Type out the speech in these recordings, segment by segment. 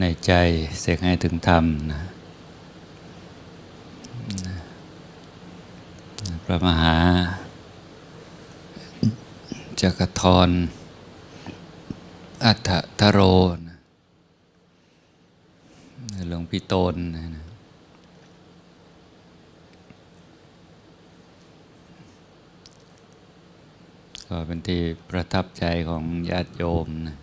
ในใจเสกให้ถึงธรรมนะพระมหาจักรทรอัฏฐทโรนะหลวงพี่โตนนะก็เป็นที่ประทับใจของญาติโยมนะ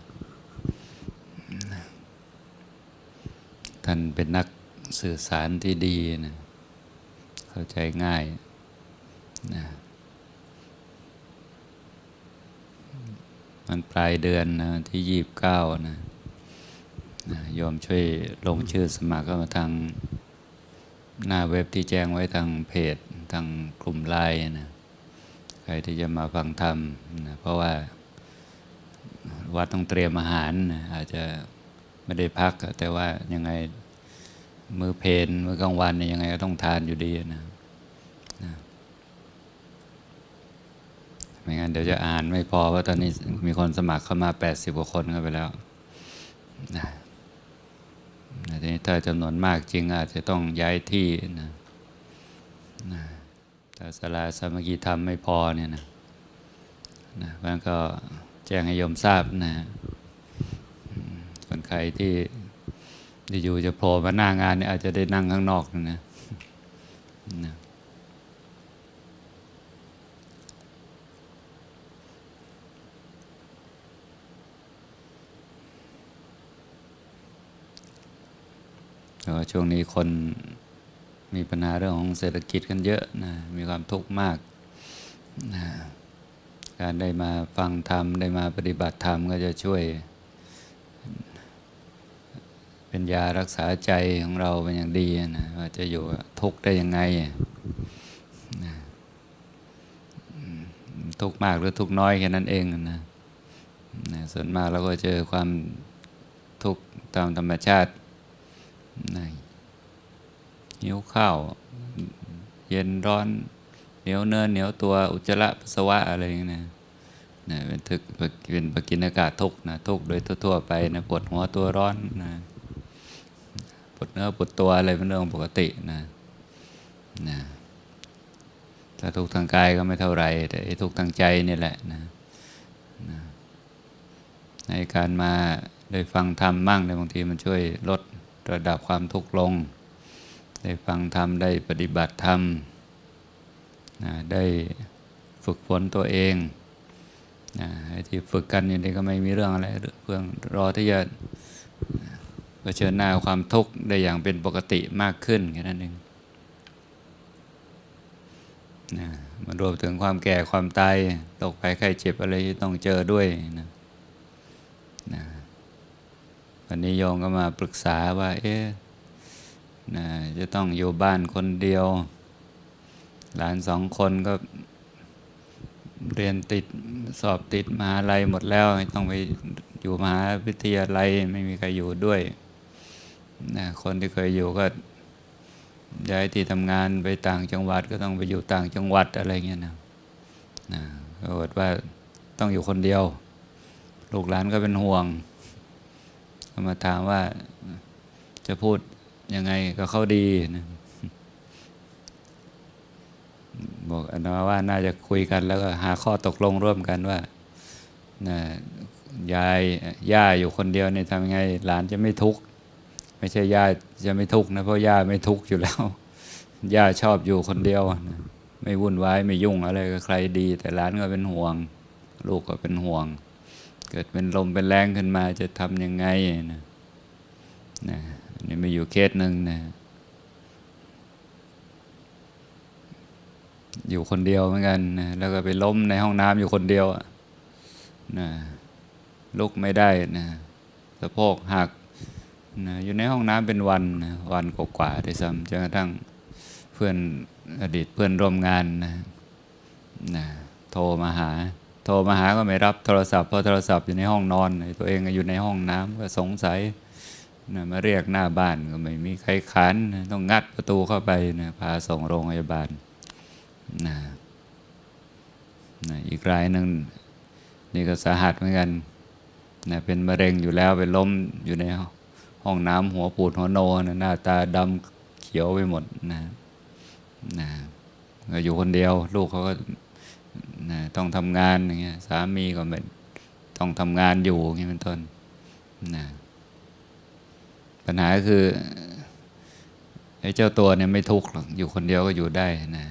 ท่านเป็นนักสื่อสารที่ดีนะเข้าใจง่ายนะมันปลายเดือนนะที่ยีบเก้านะนะโยมช่วยลงชื่อสมัครเข้ามาทางหน้าเว็บที่แจ้งไว้ทางเพจทางกลุ่มไลน์นะใครที่จะมาฟังธรรมนะเพราะว่าวัดต้องเตรียมอาหารนะอาจจะไม่ได้พัก แต่ว่ายังไง มือเพนมือกลางวันเนี่ยยังไงก็ต้องทานอยู่ดีนะนะไม่งั้นเดี๋ยวจะอ่านไม่พอว่าตอนนี้มีคนสมัครเข้ามา 80กว่าคนเข้าไปแล้วนะทีนี้ถ้าจำนวนมากจริงอาจจะต้องย้ายที่นะนะถ้าสลาสมัคคีธรรมไม่พอเนี่ยนะนะเพราะฉะนั้นก็แจ้งให้โยมทราบนะส่วนใครที่ อยู่จะโผล่มาหน้างานเนี่ยอาจจะได้นั่งข้างนอกนะนะแต่ว่าช่วงนี้คนมีปัญหาเรื่องของเศรษฐกิจกันเยอะนะมีความทุกข์มากนะการได้มาฟังธรรม ได้มาปฏิบัติธรรมก็จะช่วย เป็นยารักษาใจของเราเป็นอย่างดีนะว่าจะอยู่ทุกข์ได้ยังไงนะทุกข์มากหรือทุกข์น้อยแค่นั้นเองนะนะส่วนมากเราก็เจอความทุกข์ตามธรรมชาตินะหิวข้าว เย็นร้อน เหนียวเนินเหนียวตัวอุจจาระปัสสาวะอะไรอย่างเงี้ยนะนะเป็นทึกเป็นปกินอากาศทุกข์นะทุกข์โดยทั่วๆไปนะปวดหัวตัวร้อนนะ ดเนื้อปวดตัวอะไรเป็นเรื่องปกตินะนะถ้าทุกข์ทางกายก็ไม่เท่าไหรแต่ทุกข์ทางใจนี่แหละนะนะในการมาได้ฟังธรรมมั่งในบางทีมันช่วยลดระดับความทุกข์ลง ได้ฟังธรรมได้ปฏิบัติธรรมนะได้ฝึกฝนตัวเองนะไอ้ที่ฝึกกันอย่างนี้ก็ไม่มีเรื่องอะไรเพื่องรอที่จะ ชิญหน้าความทุกข์ได้อย่างเป็นปกติมากขึ้นแค่นั้นเองนะมันรวมถึงความแก่ความตายโรคภัยไข้เจ็บอะไรที่ต้องเจอด้วยนะนะวันนี้โยมก็มาปรึกษาว่า เอ๊ะนะจะต้องอยู่บ้านคนเดียว หลานสองคนก็เรียนติดสอบติดมหาลัยหมดแล้ว ต้องไปอยู่มหาวิทยาลัยไม่มีใครอยู่ด้วย นะคนที่เคยอยู่ก็ย้ายที่ทำงานไปต่างจังหวัดก็ต้องไปอยู่ต่างจังหวัดอะไรเงี้ยนะนะก็บอกว่าต้องอยู่คนเดียว ลูกหลานก็เป็นห่วงก็มาถามว่าจะพูดยังไงก็เข้าดีนะบอกอนนาว่าน่าจะคุยกันแล้วก็หาข้อตกลงร่วมกันว่านะยายย่าอยู่คนเดียวเนี่ยทำยังไง หลานจะไม่ทุกข์ ไม่ใช่ย่าจะไม่ทุกข์นะเพราะย่าไม่ทุกข์อยู่แล้วย่าชอบอยู่คนเดียวนะไม่วุ่นวายไม่ยุ่งอะไรกับใครดี แต่หลานก็เป็นห่วง ลูกก็เป็นห่วง เกิดเป็นลมเป็นแรงขึ้นมาจะทำยังไงนะนะนี่มีอยู่เคสหนึ่งนะอยู่คนเดียวเหมือนกันนะแล้วก็ไปล้มในห้องน้ำอยู่คนเดียวนะลุกไม่ได้นะสะโพกหัก นะอยู่ในห้องน้ำเป็นวันนะวันกว่าๆด้วยซ้ำจนกระทั่งเพื่อนอดีตเพื่อนร่วมงานนะนะโทรมาหา โทรมาหาก็ไม่รับโทรศัพท์เพราะโทรศัพท์อยู่ในห้องนอนตัวเองอยู่ในห้องน้ำก็สงสัยนะมาเรียกหน้าบ้านก็ไม่มีใครขันนะต้องงัดประตูเข้าไปนะพาส่งโรงพยาบาลนะนะอีกรายหนึ่งนี่ก็สาหัสเหมือนกันนะเป็นมะเร็งอยู่แล้วไปล้มอยู่ใน ห้องน้ำหัวปูดหัวโนนะหน้าตาดำเขียวไปหมดนะนะอยู่คนเดียว ลูกเขาก็นะต้องทำงานอย่างเงี้ยสามีก็ไม่ต้องทำงานอยู่อย่างเงี้ยเป็นต้นนะปัญหาคือไอ้เจ้าตัวเนี่ยไม่ทุกข์หรอกอยู่คนเดียวก็อยู่ได้นะ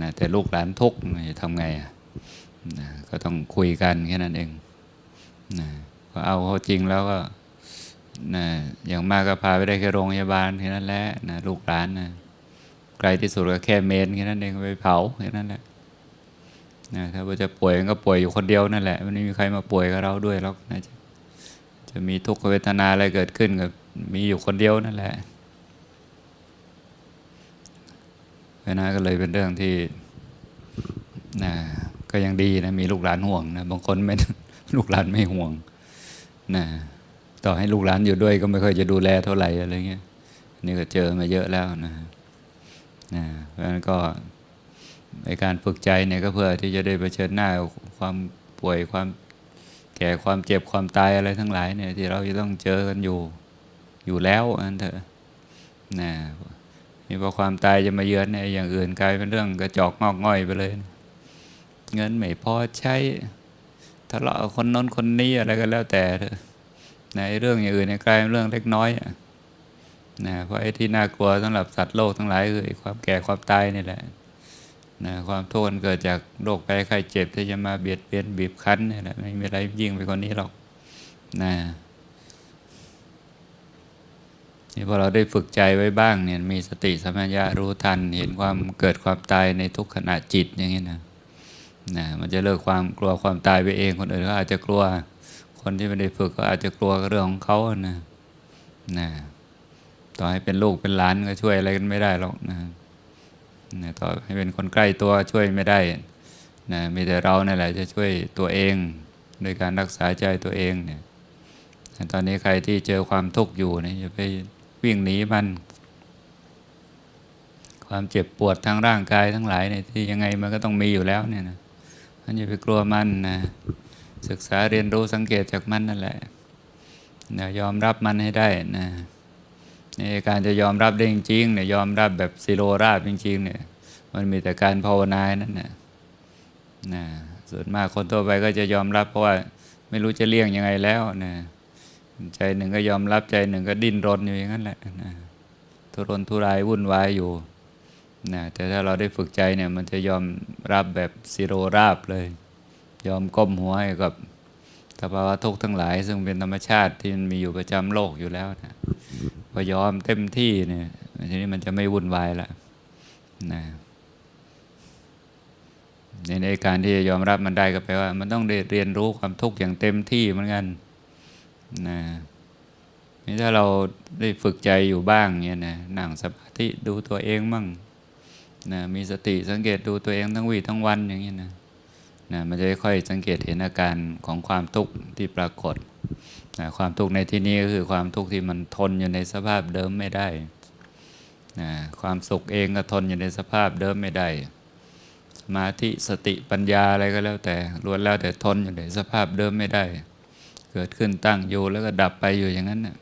นะแต่ลูกหลานทุกข์จะทำไงอะนะก็ต้องคุยกันแค่นั้นเองนะก็เอาเขาจริงแล้วก็ นะอย่างมากก็พาไปได้แค่โรงพยาบาลแค่นั้นแหละนะลูกหลานนะไกลที่สุดก็แค่เมนแค่นั้นเองไปเผาแค่นั้นแหละนะถ้าว่าจะป่วยก็ป่วยอยู่คนเดียวนั่นแหละมันไม่มีใครมาป่วยกับเราด้วยหรอกนะจะจะมีทุกขเวทนาอะไรเกิดขึ้นก็มีอยู่คนเดียวนั่นแหละเพราะนั้นก็เลยเป็นเรื่องที่นะก็ยังดีนะมีลูกหลานห่วงนะบางคนไม่ลูกหลานไม่ห่วงนะ ต่อให้ลูกหลานอยู่ด้วย ก็ไม่ค่อยจะดูแลเท่าไหร่อะไรเงี้ยนี่ก็เจอมาเยอะแล้วนะนะเพราะนั้นก็ในการฝึกใจเนี่ยก็เพื่อที่จะได้เผชิญหน้ากับความป่วยความแก่ความเจ็บความตายอะไรทั้งหลายเนี่ยที่เราจะต้องเจอกันอยู่อยู่แล้วอันเถอะนะนี่พอความตายจะมาเยือนเนี่ยอย่างอื่นกลายเป็นเรื่องกระจอกงอกง่อยไปเลย เงินไม่พอใช้ทะเลาะคนน้นคนนี้อะไรก็แล้วแต่เถอะ นะเรื่องอย่างอื่นเนี่ยกลายเป็นเรื่องเล็กน้อยนะเพราะไอ้ที่น่ากลัวสำหรับสัตว์โลกทั้งหลายคือความแก่ความตายนี่แหละนะความโทษเกิดจากโรคภัยไข้เจ็บที่จะมาเบียดเบียนบีบคั้นนี่แหละไม่มีอะไรยิ่งไปกว่านี้หรอกนะนี่พอเราได้ฝึกใจไว้บ้างเนี่ยมีสติสัมปชัญญะรู้ทัน เห็นความเกิดความตายในทุกขณะจิตอย่างนี้นะนะมันจะเลิกความกลัวความตายไปเองคนอื่นก็อาจจะกลัว คนที่ไม่ได้ฝึกก็อาจจะกลัวเรื่องของเขานะนะต่อให้เป็นลูกเป็นหลานก็ช่วยอะไรกันไม่ได้หรอกนะนะต่อให้เป็นคนใกล้ตัวช่วยไม่ได้นะมีแต่เราเนี่ยแหละจะช่วยตัวเองโดยการรักษาใจตัวเองเนี่ยนะตอนนี้ใครที่เจอความทุกข์อยู่เนี่ยอย่าไปวิ่งหนีมัน ความเจ็บปวดทางร่างกายทั้งหลายเนี่ยที่ยังไงมันก็ต้องมีอยู่แล้วเนี่ยนะมันอย่าไปกลัวมันนะ ศึกษาเรียนรู้สังเกตจากมันนั่นแหละนะยอมรับมันให้ได้นะในการจะยอมรับได้จริงๆเนี่ยยอมรับแบบสิโรราบจริงๆเนี่ยมันมีแต่การภาวนานั่นนะนะส่วนมากคนทั่วไปก็จะยอมรับเพราะว่าไม่รู้จะเลี่ยงยังไงแล้วนะใจหนึ่งก็ยอมรับใจหนึ่งก็ดิ้นรนอยู่อย่างนั้นแหละนะทุรนทุรายวุ่นวายอยู่นะแต่ถ้าเราได้ฝึกใจเนี่ยมันจะยอมรับแบบสิโรราบเลย ยอมก้มหัวให้กับสภาวะทุกข์ทั้งหลาย ซึ่งเป็นธรรมชาติที่มันมีอยู่ประจำโลกอยู่แล้วนะพอยอมเต็มที่เนี่ยทีนี้มันจะไม่วุ่นวายละนะในในการที่จะยอมรับมันได้ก็แปลว่า มันต้องเรียนรู้ความทุกข์อย่างเต็มที่เหมือนกันนะนี่ถ้าเราได้ฝึกใจอยู่บ้างเนี่ยนะนั่งสมาธิดูตัวเองมั่งนะมีสติสังเกตดูตัวเองทั้งวีทั้งวันอย่างนี้นะ นะมันจะค่อยสังเกตเห็นอาการของความทุกข์ที่ปรากฏนะความทุกข์ในที่นี้ก็คือความทุกข์ที่มันทนอยู่ในสภาพเดิมไม่ได้นะความสุขเองก็ทนอยู่ในสภาพเดิมไม่ได้ สมาธิสติปัญญาอะไรก็แล้วแต่ล้วนแล้วแต่ทนอยู่ในสภาพเดิมไม่ได้ เกิดขึ้นตั้งอยู่แล้วก็ดับไปอยู่อย่างนั้นนะ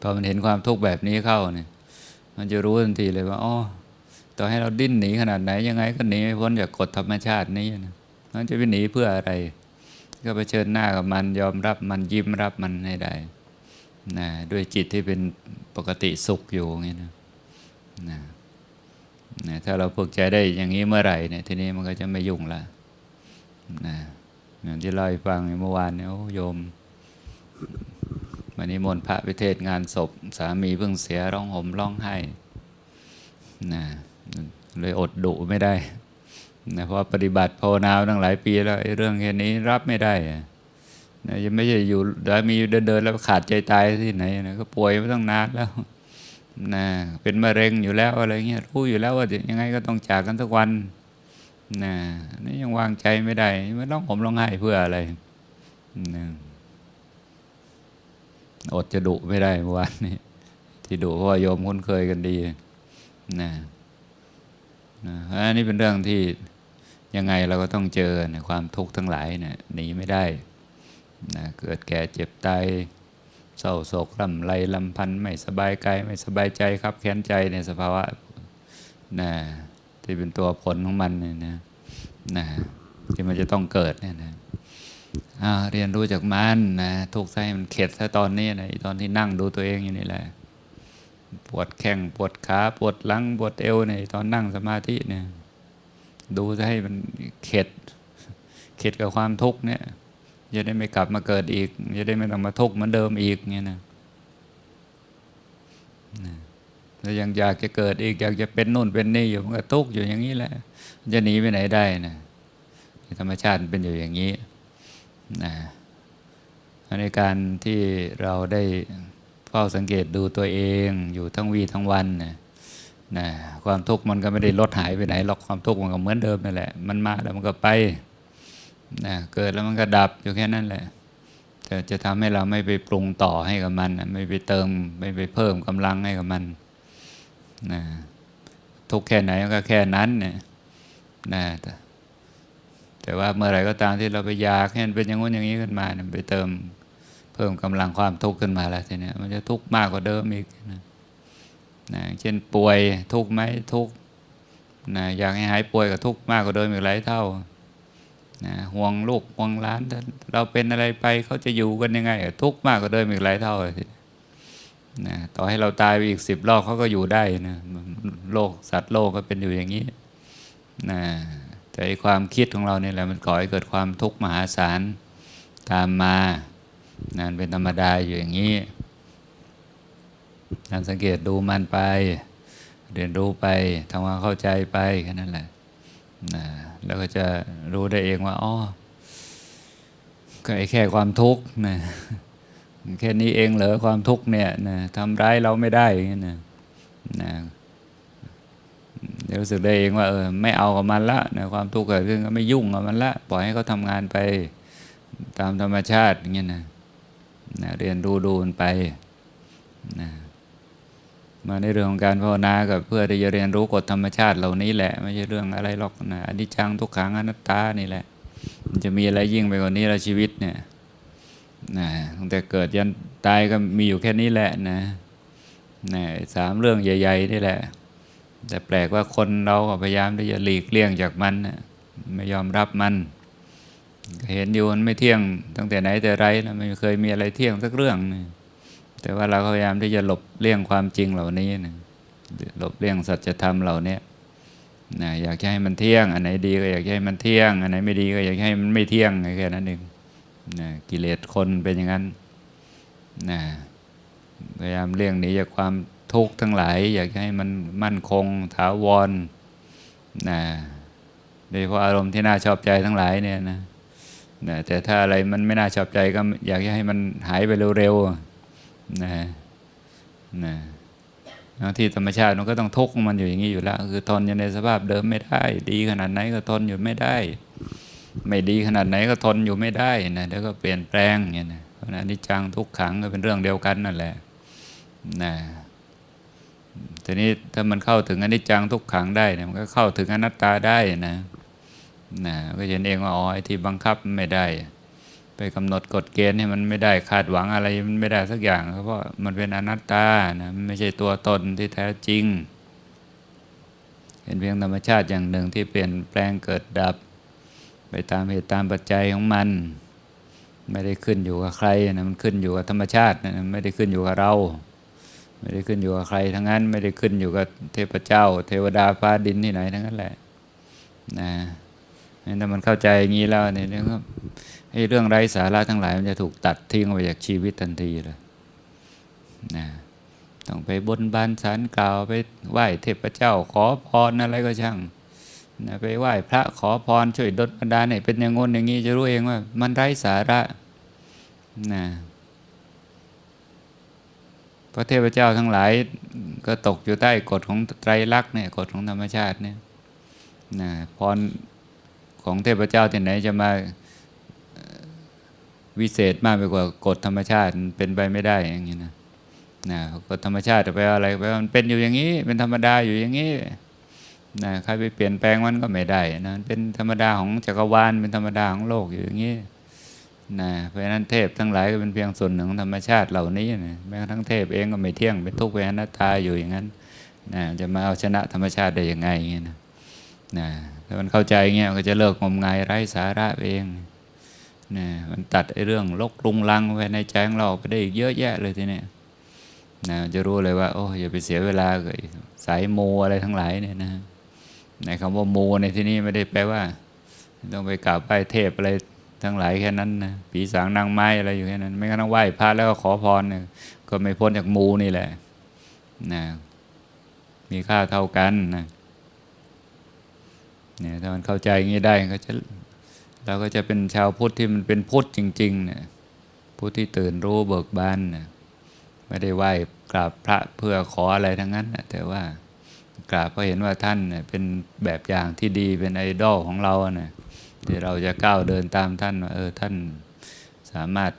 พอมันเห็นความทุกข์แบบนี้เข้าเนี่ยมันจะรู้ทันทีเลยว่าอ๋อ ต่อให้เราดิ้นหนีขนาดไหนยังไงก็หนีไม่พ้นจากกฎธรรมชาตินี้นะมันจะไปหนีเพื่ออะไร ก็ไปเชิญหน้ากับมันยอมรับมันยิ้มรับมันให้ได้นะด้วยจิตที่เป็นปกติสุขอยู่อย่างนี้นะนะนะถ้าเราฝึกใจได้อย่างนี้เมื่อไหร่เนี่ยทีนี้มันก็จะไม่ยุ่งละนะอย่างที่เล่าให้ฟังเมื่อวานเนี่ยโอ้โยมวันนี้มนพระไปเทศงานศพ สามีเพิ่งเสียร้องห่มร้องไห้นะ เลยอดดุไม่ได้นะเพราะปฏิบัติภาวนาตั้งหลายปีแล้วไอ้เรื่องแค่นี้รับไม่ได้นะยังไม่ใช่อยู่สามีเดินเดินแล้วขาดใจตายที่ไหนนะก็ป่วยมาตั้งนานแล้วนะเป็นมะเร็งอยู่แล้วอะไรเงี้ยรู้อยู่แล้วว่ายังไงก็ต้องจากกันทุกวันนะนี่ยังวางใจไม่ได้ไม่ร้องห่มร้องไห้เพื่ออะไรนะอดจะดุไม่ได้เมื่อวานนี้ที่ดุเพราะโยมคุ้นเคยกันดีนะ นะอันนี้เป็นเรื่องที่ยังไงเราก็ต้องเจอนะความทุกข์ทั้งหลายเนะี่ยหนีไม่ได้นะเกิดแก่เจ็บตายเศร้าโศกลำไรลำพันไม่สบายกายไม่สบายใจครับแค้นใจในสภาวะนะที่เป็นตัวผลของมันเนี่ยนะนะที่มันจะต้องเกิดเนี่ยนะเรียนรู้จากมันนะทุกข์ให้มันเข็ดถ้าตอนนี้นะตอนที่นั่งดูตัวเองอยู่นี่แหละ ปวดแข้งปวดขาปวดหลังปวดเอวเนี่ยตอนนั่งสมาธิเนี่ย ดูจะให้มันเข็ด เข็ดกับความทุกข์เนี่ยจะได้ไม่กลับมาเกิดอีกจะได้ไม่ต้องมาทุกข์เหมือนเดิมอีกเงี้ยนะแล้วยังอยากจะเกิดอีกอยากจะเป็นนู่นเป็นนี่อยู่มันก็ทุกข์อยู่อย่างนี้แหละจะหนีไปไหนได้นะธรรมชาติเป็นอยู่อย่างนี้นะในการที่เราได้ เฝ้าสังเกตดูตัวเองอยู่ทั้งวีทั้งวันนะนะความทุกข์มันก็ไม่ได้ลดหายไปไหนหรอกความทุกข์มันก็เหมือนเดิมนั่นแหละ มันมาแล้วมันก็ไปนะเกิดแล้วมันก็ดับอยู่แค่นั้นแหละแต่จะทำให้เราไม่ไปปรุงต่อให้กับมันไม่ไปเติมไม่ไปเพิ่มกำลังให้กับมันนะทุกข์แค่ไหนก็แค่นั้นเนี่ยนะแต่แต่ว่าเมื่อไหร่ก็ตามที่เราไปอยากให้มันเป็นอย่างงู้นอย่างนี้ขึ้นมาเนี่ยไปเติม เพิ่มกำลังความทุกข์ขึ้นมาแล้วทีนี้มันจะทุกข์มากกว่าเดิมอีกนะนะเช่นป่วยทุกข์ไหมทุกข์นะอยากให้หายป่วยก็ทุกข์มากกว่าเดิมอีกหลายเท่านะห่วงลูกห่วงหล้าน เราเป็นอะไรไปเขาจะอยู่กันยังไง ทุกข์มากกว่าเดิมอีกหลายเท่าเลยนะต่อให้เราตายไปอีกสิบรอบเขาก็อยู่ได้นะโลกสัตว์โลกก็เป็นอยู่อย่างนี้นะแต่ความคิดของเราเนี่ยแหละมันก่อให้เกิดความทุกข์มหาศาลตามมา นะเป็นธรรมดาอยู่อย่างนี้การสังเกตดูมันไป เรียนรู้ไปทำความเข้าใจไปแค่นั้นแหละนะแล้วก็จะรู้ได้เองว่าอ๋อก็ไอ้แค่ความทุกข์นะแค่นี้เองเหรอความทุกข์เนี่ยนะทำร้ายเราไม่ได้อย่างนี้นะนะรู้สึกได้เองว่าเออไม่เอากับมันละนะความทุกข์เกิดขึ้นก็ไม่ยุ่งกับมันละ ปล่อยให้เขาทำงานไปตามธรรมชาติอย่างเงี้ยนะ นะเรียนรู้ดูมันไปนะมาในเรื่องของการภาวนากับเพื่อที่จะเรียนรู้กฎธรรมชาติเหล่านี้แหละ ไม่ใช่เรื่องอะไรหรอกนะอนิจจังทุกขังอนัตตานี่แหละ มันจะมีอะไรยิ่งไปกว่านี้ละชีวิตเนี่ยนะตั้งแต่เกิดยันตายก็มีอยู่แค่นี้แหละนะนะสามเรื่องใหญ่ๆนี่แหละ แต่แปลกว่าคนเราก็พยายามที่จะหลีกเลี่ยงจากมันนะไม่ยอมรับมัน เห็นอยู่มันไม่เที่ยงตั้งแต่ไหนแต่ไรนะไม่เคยมีอะไรเที่ยงสักเรื่องนะแต่ว่าเราพยายามที่จะหลบเลี่ยงความจริงเหล่านี้นะหลบเลี่ยงสัจธรรมเหล่านี้นะอยากให้มันเที่ยง อันไหนดีก็อยากให้มันเที่ยง อันไหนไม่ดีก็อยากให้มันไม่เที่ยงแค่นั้นเองนะกิเลสคนเป็นอย่างนั้นนะพยายามเลี่ยงหนีจากความทุกข์ทั้งหลาย อยากให้มันมั่นคงถาวรนะโดยเฉพาะอารมณ์ที่น่าชอบใจทั้งหลายเนี่ยนะ นะแต่ถ้าอะไรมันไม่น่าชอบใจก็อยากให้มันหายไปเร็วๆนะนะที่ธรรมชาติมันก็ต้องทุกข์มันอยู่อย่างนี้อยู่แล้ว คือทนอยู่ในสภาพเดิมไม่ได้ ดีขนาดไหนก็ทนอยู่ไม่ได้ ไม่ดีขนาดไหนก็ทนอยู่ไม่ได้นะแล้วก็เปลี่ยนแปลงอย่างนี้นะเพราะนั้นนิจจังทุกขังก็เป็นเรื่องเดียวกันนั่นแหละนะทีนี้ถ้ามันเข้าถึงอนิจจังทุกขังได้เนี่ยมันก็เข้าถึงอนัตตาได้นะ นะก็เห็นเองว่าอ๋อไอ้ที่บังคับไม่ได้ ไปกำหนดกฎเกณฑ์ให้มันไม่ได้คาดหวังอะไรมันไม่ได้สักอย่างเพราะมันเป็นอนัตตานะไม่ใช่ตัวตนที่แท้จริง เป็นเพียงธรรมชาติอย่างหนึ่งที่เปลี่ยนแปลงเกิดดับ ไปตามเหตุตามปัจจัยของมัน ไม่ได้ขึ้นอยู่กับใครนะมันขึ้นอยู่กับธรรมชาตินะไม่ได้ขึ้นอยู่กับเราไม่ได้ขึ้นอยู่กับใครทั้งนั้น ไม่ได้ขึ้นอยู่กับเทพเจ้า เทวดาฟ้าดินที่ไหนทั้งนั้นแหละนะ ถ้ามันเข้าใจอย่างนี้แล้วเนี่ยก็ไอ้เรื่องไร้สาระทั้งหลายมันจะถูกตัดทิ้งไปจากชีวิตทันทีเลยนะต้องไปบนบานสารกล่าวไปไหว้เทพเจ้าขอพรอะไรก็ช่างนะไปไหว้พระขอพรช่วยดลบันดาลเนี่ยเป็นอย่างงนอย่างนี้จะรู้เองว่า มันไร้สาระนะพระเทพเจ้าทั้งหลายก็ตกอยู่ใต้กฎของไตรลักษณ์เนี่ยกฎของธรรมชาติเนี่ยนะพร ของเทพเจ้าที่ไหนจะมาวิเศษมากไปกว่ากฎธรรมชาติเป็นไปไม่ได้อย่างนี้นะนะกฎธรรมชาติจะไปอะไรไปมันเป็นอยู่อย่างนี้ เป็นธรรมดาอยู่อย่างนี้นะใครไปเปลี่ยนแปลงมันก็ไม่ได้นะเป็นธรรมดาของจักรวาลเป็นธรรมดาของโลกอยู่อย่างนี้นะเพราะนั้นเทพทั้งหลายก็เป็นเพียงส่วนหนึ่งของธรรมชาติเหล่านี้นะแม้กระทั่งเทพเองก็ไม่เที่ยงเป็นทุกข์เป็นอนัตตาอยู่อย่างนั้นนะจะมาเอาชนะธรรมชาติได้ยังไงอย่างเงี้นะ นะถ้ามันเข้าใจเงี้ยมันก็จะเลิกงมงายไร้สาระเองนะมันตัดไอ้เรื่องลกลุงลังไว้ในใจของเราไปได้อีกเยอะแยะเลยทีเนี้ยนะจะรู้เลยว่า โอ้อย่าไปเสียเวลากับสายมูอะไรทั้งหลายเนี่ยนะในคำว่าโมในที่นี้ไม่ได้แปลว่า ต้องไปกราบไหว้เทพอะไรทั้งหลายแค่นั้นนะผีสางนางไม้อะไรอยู่แค่นั้น ไม่ก็ต้องไหว้พระแล้วก็ขอพรเนี่ยก็ไม่พ้นจากมูนี่แหละนะมีค่าเท่ากันนะ เนี่ยถ้ามันเข้าใจอย่างนี้ได้ก็จะเราก็จะเป็นชาวพุทธที่มันเป็นพุทธจริงๆเนี่ยพุทธที่ตื่นรู้เบิกบานนะไม่ได้ไหว้กราบพระเพื่อขออะไรทั้งนั้นนะแต่ว่ากราบเพราะเห็นว่าท่านเนี่ยเป็นแบบอย่างที่ดีเป็นไอดอลของเราเนะที่เราจะก้าวเดินตามท่านว่าเออท่านสามารถ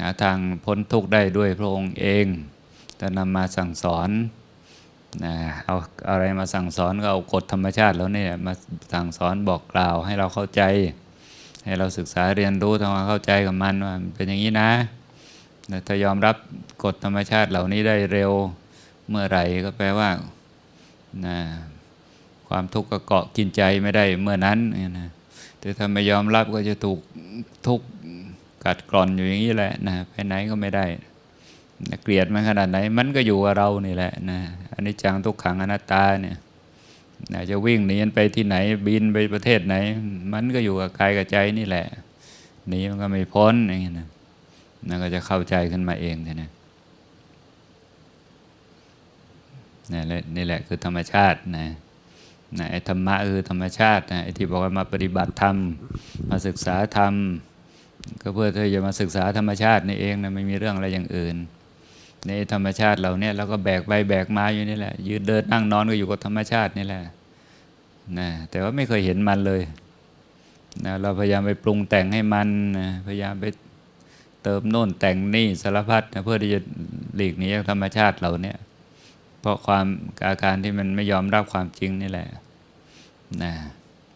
หาทางพ้นทุกข์ได้ด้วยพระองค์เองจะนำมาสั่งสอน นะเอาอะไรมาสั่งสอนก็เอากฎธรรมชาติแล้วเนี่ยมาสั่งสอนบอกกล่าวให้เราเข้าใจ ให้เราศึกษาเรียนรู้ทำความเข้าใจกับมันว่ามันเป็นอย่างนี้นะถ้ายอมรับกฎธรรมชาติเหล่านี้ได้เร็วเมื่อไหร่ก็แปลว่านะความทุกข์ก็เกาะกินใจไม่ได้เมื่อนั้นนะแต่ถ้าไม่ยอมรับก็จะถูกทุกข์กัดกร่อนอยู่อย่างนี้แหละนะไปไหนก็ไม่ได้ เกลียดมันขนาดไหน มันก็อยู่กับเรานี่แหละนะอันนี้จังทุกขังอนัตตาเนี่ยนะจะวิ่งหนีไปที่ไหนบินไปประเทศไหน มันก็อยู่กับกายกับใจนี่แหละหนีมันก็ไม่พ้นอย่างนี้นะนั่นก็จะเข้าใจขึ้นมาเองเนี่ยนะนี่แหละนี่แหละคือธรรมชาตินะนะไอ้ธรรมะคือธรรมชาตินะไอ้ที่บอกว่ามาปฏิบัติธรรม มาศึกษาธรรม ก็เพื่อที่จะมาศึกษาธรรมชาตินี่เองนะไม่มีเรื่องอะไรอย่างอื่น ในธรรมชาติเราเนี่ยเราก็แบกไปแบกมาอยู่นี่แหละ ยืนเดินนั่งนอนก็อยู่กับธรรมชาตินี่แหละนะแต่ว่าไม่เคยเห็นมันเลยนะเราพยายามไปปรุงแต่งให้มันนะพยายามไปเติมโน่นแต่งนี่สารพัดนะเพื่อที่จะหลีกหนีจากธรรมชาติเราเนี่ย เพราะความอาการที่มันไม่ยอมรับความจริงนี่แหละนะ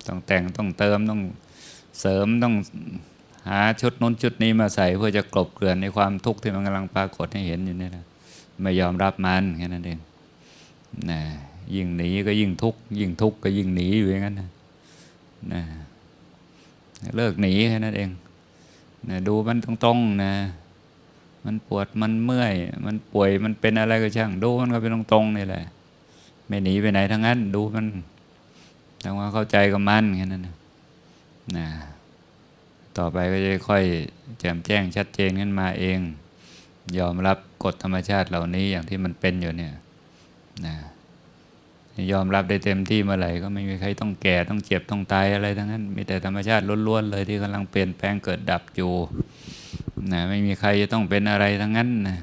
ต้องแต่งต้องเติมต้องเสริมต้อง หาชุดนู้นชุดนี้มาใส่เพื่อจะกลบเกลื่อนในความทุกข์ที่มันกำลังปรากฏให้เห็นอยู่นี่นะไม่ยอมรับมันแค่นั้นเองนะยิ่งหนีก็ยิ่งทุกข์ยิ่งทุกข์ก็ยิ่งหนีอยู่อย่างนั้นนะนะเลิกหนีแค่นั้นเองนะดูมันตรงๆนะ มันปวดมันเมื่อย มันป่วยมันเป็นอะไรก็ช่าง ดูมันก็เป็นตรงๆนี่แหละ ไม่หนีไปไหนทั้งนั้น ดูมันทำความเข้าใจกับมันแค่นั้นนะนะ ต่อไปก็จะค่อยแจ่มแจ้งชัดเจนขึ้นมาเอง ยอมรับกฎธรรมชาติเหล่านี้อย่างที่มันเป็นอยู่เนี่ยนะยอมรับได้เต็มที่เมื่อไหร่ก็ไม่มีใครต้องแก่ต้องเจ็บต้องตายอะไรทั้งนั้น มีแต่ธรรมชาติล้วนๆเลยที่กำลังเปลี่ยนแปลงเกิดดับอยู่นะไม่มีใครจะต้องเป็นอะไรทั้งนั้นนะ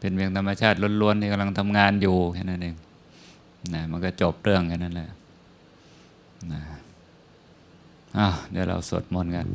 เป็นเพียงธรรมชาติล้วนๆที่กำลังทำงานอยู่แค่นั้นเองนะมันก็จบเรื่องแค่นั้นแหละนะอ้าวเดี๋ยวเราสวดมนต์กัน